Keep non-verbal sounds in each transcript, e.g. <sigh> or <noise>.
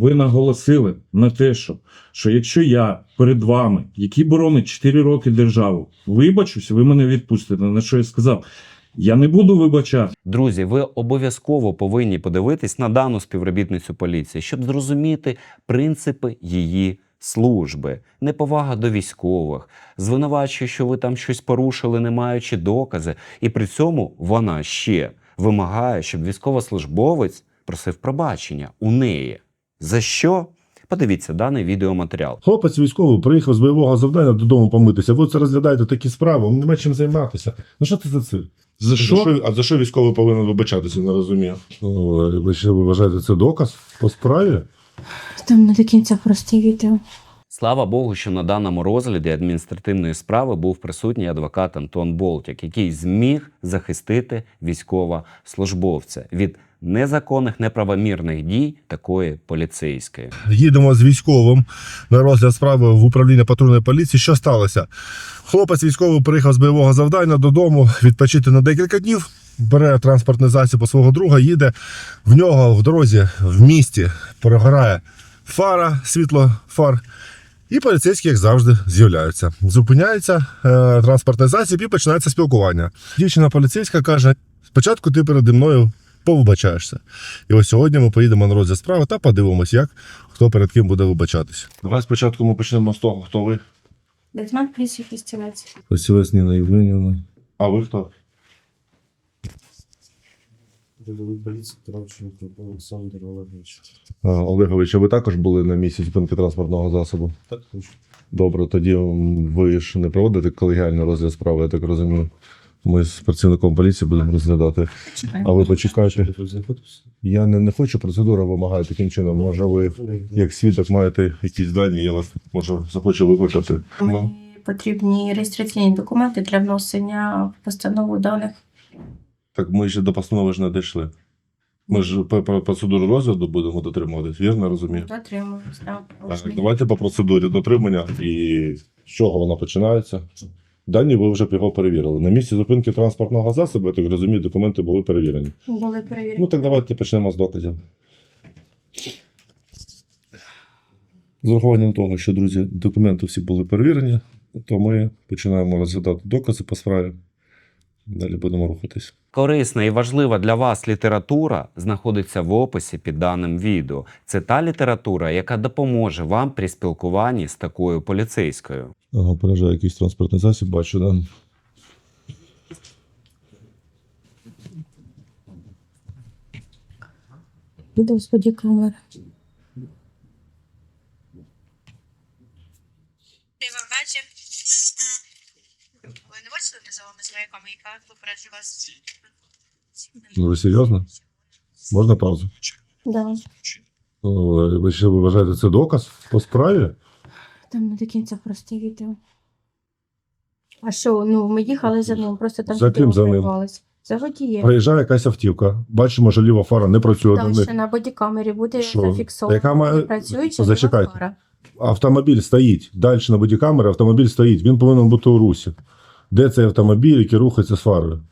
ви наголосили на те, що, що якщо я перед вами, який боронить 4 роки державу, вибачусь, ви мене відпустите. На що я сказав? Я не буду вибачати. Друзі, ви обов'язково повинні подивитись на дану співробітницю поліції, щоб зрозуміти принципи її служби, неповага до військових, звинувачує, що ви там щось порушили, не маючи докази, і при цьому вона ще вимагає, щоб військовослужбовець просив пробачення у неї. За що? Подивіться даний відеоматеріал. Хлопець військовий приїхав з бойового завдання додому помитися. Ви це розглядаєте такі справи, вам нема чим займатися. Ну що це за цирк? За що? а за що військовий повинен вибачатися, не розумію. Ну, ви ще вважаєте це доказ по справі? Там не до кінця прості відео. Слава Богу, що на даному розгляді адміністративної справи був присутній адвокат Антон Болтяк, який зміг захистити військовослужбовця від незаконних неправомірних дій такої поліцейської. Їдемо з військовим на розгляд справи в управління патрульної поліції. Що сталося? Хлопець військовий приїхав з бойового завдання додому відпочити на декілька днів. Бере транспортний засіб у свого друга, їде. В нього в дорозі в місті перегорає фара, світло фар. І поліцейські, як завжди, з'являються. Зупиняється е, транспортний засіб і починається спілкування. Дівчина поліцейська каже: спочатку ти переді мною повибачаєшся. І ось сьогодні ми поїдемо на розгляд справи та подивимось, як хто перед ким буде вибачатись. Давай спочатку ми почнемо з того, хто ви. Лейтенант поліції Фістівець. Осілець Ніна Євгенівна. А ви хто? Олександр Олегович. А, Олегович, а ви також були на місці зупинки транспортного засобу? Так, точно. Добре, тоді ви ж не проводите колегіальний розгляд справи, я так розумію. Ми з працівником поліції будемо розглядати. А ви почекайте. Я не, не хочу, процедура вимагає таким чином. Може, ви як свідок маєте якісь дані, я вас може захочу викликати. Мені потрібні реєстраційні документи для вносення в постанову даних. Так ми ще до постанови ж не дійшли. Ми ж процедуру розгляду будемо дотримуватись, вірно розумію? Дотримуюсь, так. Так, давайте по процедурі дотримання і з чого вона починається. Дані ви вже його перевірили. На місці зупинки транспортного засобу, я так розумію, документи були перевірені. Були перевірені. Ну так давайте почнемо з доказів. З урахуванням того, що, друзі, документи всі були перевірені, то ми починаємо розглядати докази по справі. Далі будемо рухатись. Корисна і важлива для вас література знаходиться в описі під даним відео. Це та література, яка допоможе вам при спілкуванні з такою поліцейською. Ага, поражає якийсь транспортний засіб, бачу, да. Відео з бодікамери. Добрий вечір. Ви не бачили, де за вами з рейками, яка попереджу вас? Ну, ви серйозно? Можна паузу? Да. Ну, Ви ще вважаєте це доказ по справі? Там не до кінця прості відео. А що, ну ми їхали за ним, просто там За ким за ним? перервалось. За водієм. Приїжджає якась автівка. Бачимо, що ліва фара не працює. Там на ще на бодікамері буде Що? зафіксовано. Яка має- Працююча Зачекайте. фара. Автомобіль стоїть. Далі на бодікамері автомобіль стоїть. Він повинен бути у русі. Де цей автомобіль, який рухається з фарою?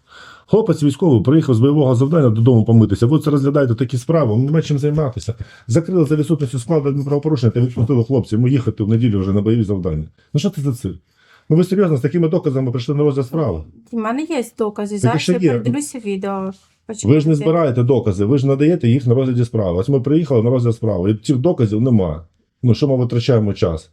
Хлопець військовий приїхав з бойового завдання додому помитися. Ви це розглядаєте такі справи, вам нема чим займатися. Закрили за відсутністю складу адмінправопорушення та відпустили хлопців. Йому їхати в неділю вже на бойові завдання. Ну що це за цирк? Ну ви серйозно з такими доказами прийшли на розгляд справи? У мене є докази. Зараз я передивлюся відео. Ви ж не збираєте докази, ви ж надаєте їх на розгляді справи. Ось ми приїхали на розгляд справи, і цих доказів немає. Ну що ми витрачаємо час?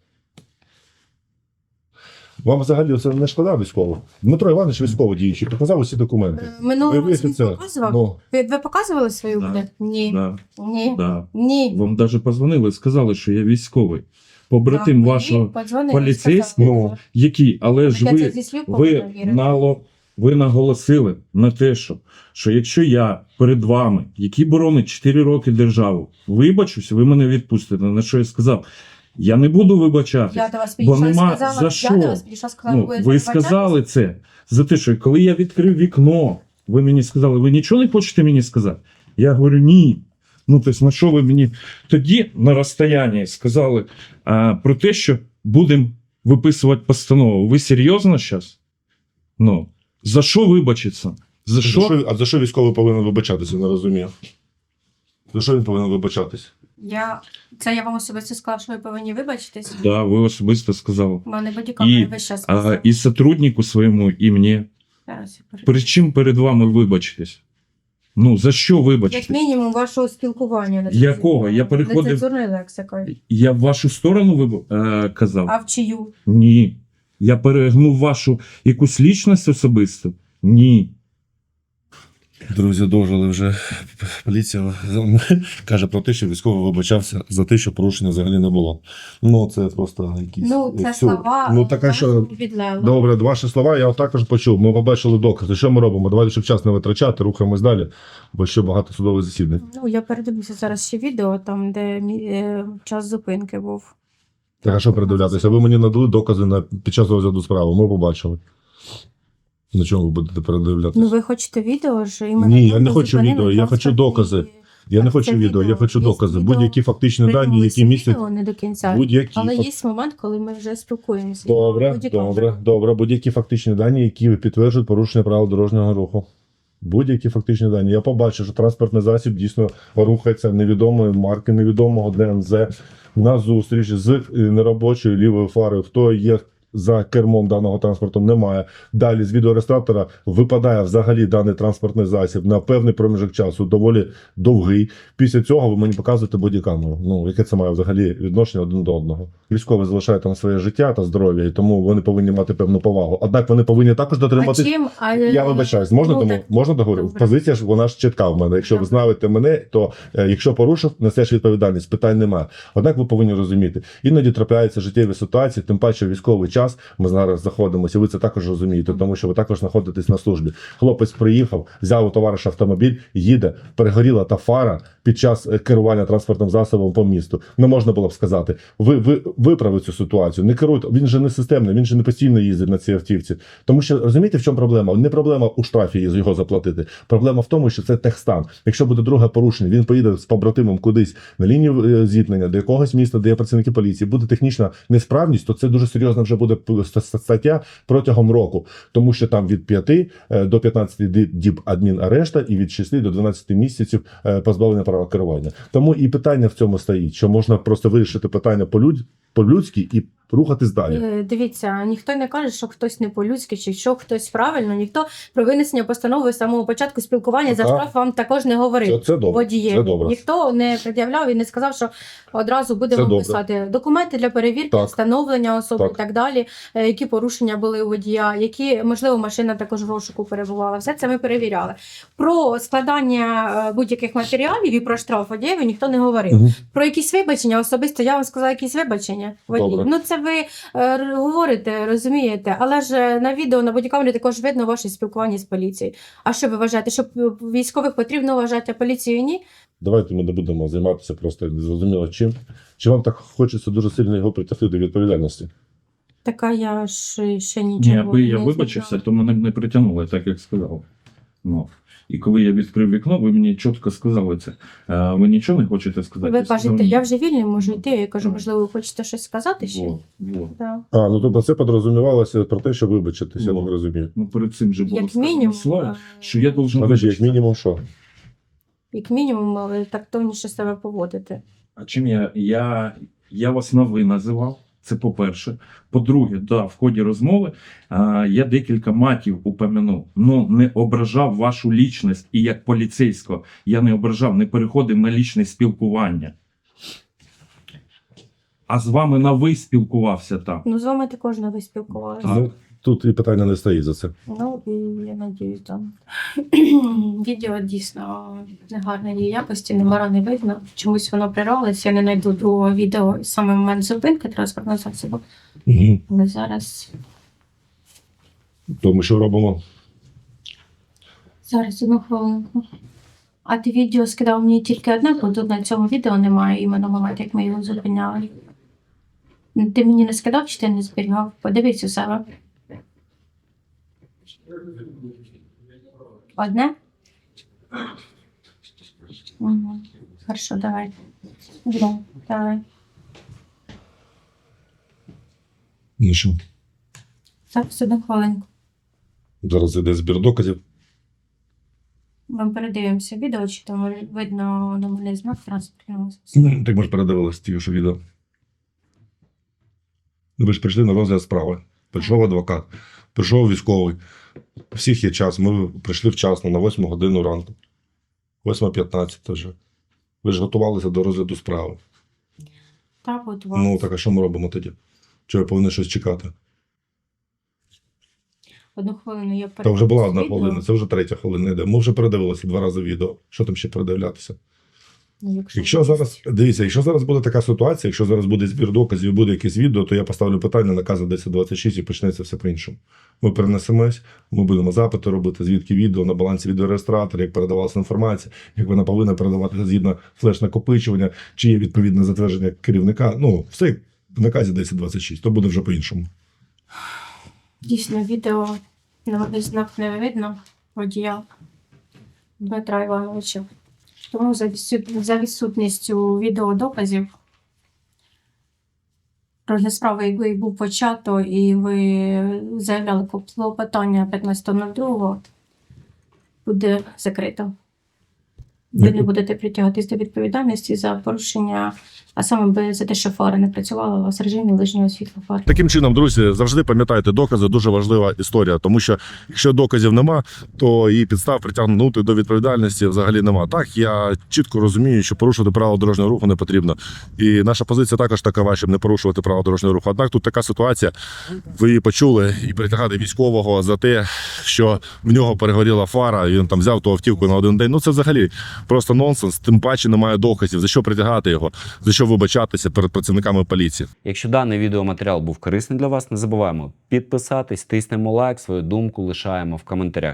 Вам взагалі це не шкода військово? Дмитро Іванович військово діючий, показав усі документи. Е, Минулого Виявити він це. показував. Ну, Ви, ви показували свою Да. буде? Ні. Да, Ні. да. Ні. Вам навіть позвонили, сказали, що я військовий. Побратим Так, вашого поліцейського, ну, який, але ж ви, ви, нало, ви наголосили на те, що, що якщо я перед вами, який боронить 4 роки державу, вибачусь, ви мене відпустите. На що я сказав? Я не буду вибачатись. Я до вас Бо нема сказала, за що. я до вас підійшла сказала, Ну, ви вибачатись? сказали це за те, що коли я відкрив вікно, ви мені сказали, ви нічого не хочете мені сказати? Я говорю, ні. Ну, тобто, на що ви мені тоді на розстоянні сказали а, про те, що будемо виписувати постанову. Ви серйозно зараз? Ну, за що вибачиться? За що? а за що військовий повинен вибачатися, не розумію. За що він повинен вибачатись? Я це я вам особисто сказала, що ви повинні вибачитись. Да, ви особисто сказали. Мене бодікамери І, весь час А, сказав. і сотруднику своєму, і мені. Зараз я перед- Перед чим перед вами вибачитись? Ну, за що Як вибачитись? мінімум вашого спілкування. не Якого? Я переходив- Нецензурною лексикою. Я в вашу сторону виб... е, казав? А в чию? Ні. Я перегнув вашу якусь лічність особисту? Ні. Друзі, дожили вже. Поліція каже про те, що військовий вибачався за те, що порушення взагалі не було. Ну, це просто якісь. Ну, це всю- слова Ну, така що. відлело. Добре, ваші слова я також почув. Ми побачили докази. Що ми робимо? Давайте, щоб час не витрачати, рухаємось далі, бо ще багато судових засідань. Ну, я передивлюся зараз ще відео, там, де е, час зупинки був. Так, а що передивлятися? Ви мені надали докази на, під час розгляду справи. Ми побачили. На чому ви будете передивлятися? Ну, ви хочете відео ж? іменно Ні, я не хочу зупинили відео, я хочу докази. Я не Так, хочу відео, я хочу Є докази. відео. Будь-які фактичні дані, які містять відео не до кінця. будь-які. Але фак- є момент, коли ми вже спілкуємося. Добре, Будь-якому. добре, добре. Будь-які фактичні дані, які підтверджують порушення правил дорожнього руху. Будь-які фактичні дані. Я побачив, що транспортний засіб дійсно рухається невідомої марки, невідомого ДНЗ на зустріч з е, неробочою лівою фарою. Хто є за кермом даного транспорту, немає. Далі з відеореєстратора випадає взагалі даний транспортний засіб на певний проміжок часу, доволі довгий. Після цього ви мені показуєте бодікамеру. Ну, яке це має взагалі відношення один до одного. Військові залишають там своє життя та здоров'я, і тому вони повинні мати певну повагу. Однак вони повинні також А дотримати. чим? А, Я вибачаюсь, можна ну, тому так, можна договорю? Позиція ж вона ж чітка в мене. Якщо ви знаєте мене, то е, якщо порушив, несеш відповідальність, питань немає. Однак ви повинні розуміти, іноді трапляються життєві ситуації, тим паче військовий час. Ми зараз знаходимося. Ви це також розумієте, тому що ви також знаходитесь на службі. Хлопець приїхав, взяв у товариша автомобіль, їде, перегоріла та фара під час е, керування транспортним засобом по місту. Не можна було б сказати, ви, ви виправи цю ситуацію. Не керуйте. Він же не системний, він же не постійно їздить на цій автівці. Тому що розумієте, в чому проблема? Не проблема у штрафі його заплатити. Проблема в тому, що це техстан. Якщо буде друге порушення, він поїде з побратимом кудись на лінію е, зіткнення до якогось міста, де є працівники поліції, буде технічна несправність, то це дуже серйозно вже буде ст- стаття протягом року, тому що там від 5 е, до 15 діб діб адмінарешта і від 6 до 12 місяців е, позбавлення права керування. Тому і питання в цьому стоїть, що можна просто вирішити питання по людь по-людськи і рухатись далі. Е, Дивіться, ніхто не каже, що хтось не по-людськи, чи що хтось правильно, ніхто про винесення постанови з самого початку спілкування за штраф вам також не говорив. Це, це добре. Це добре. Ніхто не пред'являв і не сказав, що одразу Це добре. писати документи для перевірки, Так. встановлення особи Так. і так далі, е, які порушення були у водія, які, можливо, машина також в розшуку перебувала. Все це ми перевіряли. Про складання е, будь-яких матеріалів і про штраф водієві ніхто не говорив. Мгм. Про якісь вибачення особисто я вам сказала якісь вибачення. Водій. Добре. Ну це ви е, говорите, розумієте, але ж е, на відео на бодікамері також видно ваше спілкування з поліцією. А що ви вважаєте, що п- військових потрібно вважати, а поліцію ні? Давайте ми не будемо займатися просто незрозуміло чим. Чи вам так хочеться дуже сильно його притягти до відповідальності? Така я ж ще Ні, нічого. аби я не вибачився, то мене б не притягнули, так як сказав. Ну. І коли я відкрив вікно, ви мені чітко сказали це. Е, ви нічого не хочете сказати? Ви кажете, я вже вільний, можу йти. Я кажу, можливо, ви хочете щось сказати ще? Во, во. Да. А, ну тобто це подрозумівалося про те, що вибачитися, я так розумію. Ну, перед цим же було Як сказано мінімум, слово, що я должен Подожди, як вибачитися. мінімум, що? як мінімум, але тактовніше себе поводити. А чим я? Я, я вас на ви називав. Це по-перше. По-друге, да, в ході розмови а, я декілька матів упомянув. Ну, не ображав вашу лічність і як поліцейського. Я не ображав, не переходив на лічне спілкування. А з вами на ви спілкувався там. Ну, з вами також не ви спілкувалися. Так. Тут і питання не стоїть за це. Ну, і я надіюсь, там. <clears throat> Відео дійсно негарної якості, номера не видно. Чомусь воно прирвалося, я не знайду другого відео саме в момент зупинки транспортного засобу. Але зараз, То ми що робимо? зараз одну хвилинку. А ти відео скидав мені тільки одне, бо тут на цьому відео немає іменно момент, як ми його зупиняли. Ти мені не скидав чи ти не зберігав? Подивись у себе. Одне? Угу. Хорошо, давай. Да, давай. Що? Зараз одну хвилинку. Зараз йде збір доказів. Ми передивимося відео, чи там видно номерний знак транспортного засобу. Ну, Так ми ж передивилися тільки що відео. Ви ж прийшли на розгляд справи. Прийшов адвокат, прийшов військовий. У всіх є час. Ми прийшли вчасно на 8 годину ранку. 8.15 вже. Ви ж готувалися до розгляду справи. Так, от Ну так а що ми робимо тоді? Чи ви повинні щось чекати? Одну хвилину я Та вже була одна хвилина, це вже третя хвилина йде. Ми вже передивилися два рази відео. Що там ще передивлятися? Ну, Якщо зараз дивіться, якщо зараз буде така ситуація, якщо зараз буде збір доказів буде якесь відео, то я поставлю питання наказу 1026 і почнеться все по-іншому. Ми перенесемось, ми будемо запити робити, звідки відео на балансі відеореєстратора, як передавалася інформація, як вона повинна передаватися згідно флеш-накопичування, чи є відповідне затвердження керівника. Ну, все в наказі 1026, то буде вже по-іншому. Дійсно, відео номерний знак не видно водія Дмитра Івановича. Тому за, відсутністю відеодоказів розгляд справи, якби був почато, і ви заявляли клопотання 15.02, буде закрито. Ви не будете притягатись до відповідальності за порушення, а саме би за те, що фара не працювала у вас в режимі ближнього світла фар. Таким чином, друзі, завжди пам'ятайте, докази дуже важлива історія, тому що якщо доказів нема, то її підстав притягнути до відповідальності взагалі нема. Так я чітко розумію, що порушувати правила дорожнього руху не потрібно. І наша позиція також такова, щоб не порушувати правила дорожнього руху. Однак тут така ситуація, ви її почули і притягати військового за те, що в нього перегоріла фара, і він там взяв ту автівку на один день. Ну це взагалі просто нонсенс. Тим паче немає доказів. За що притягати його, за що вибачатися перед працівниками поліції. Якщо даний відеоматеріал був корисний для вас, не забуваємо підписатись, тиснемо лайк, свою думку лишаємо в коментарях.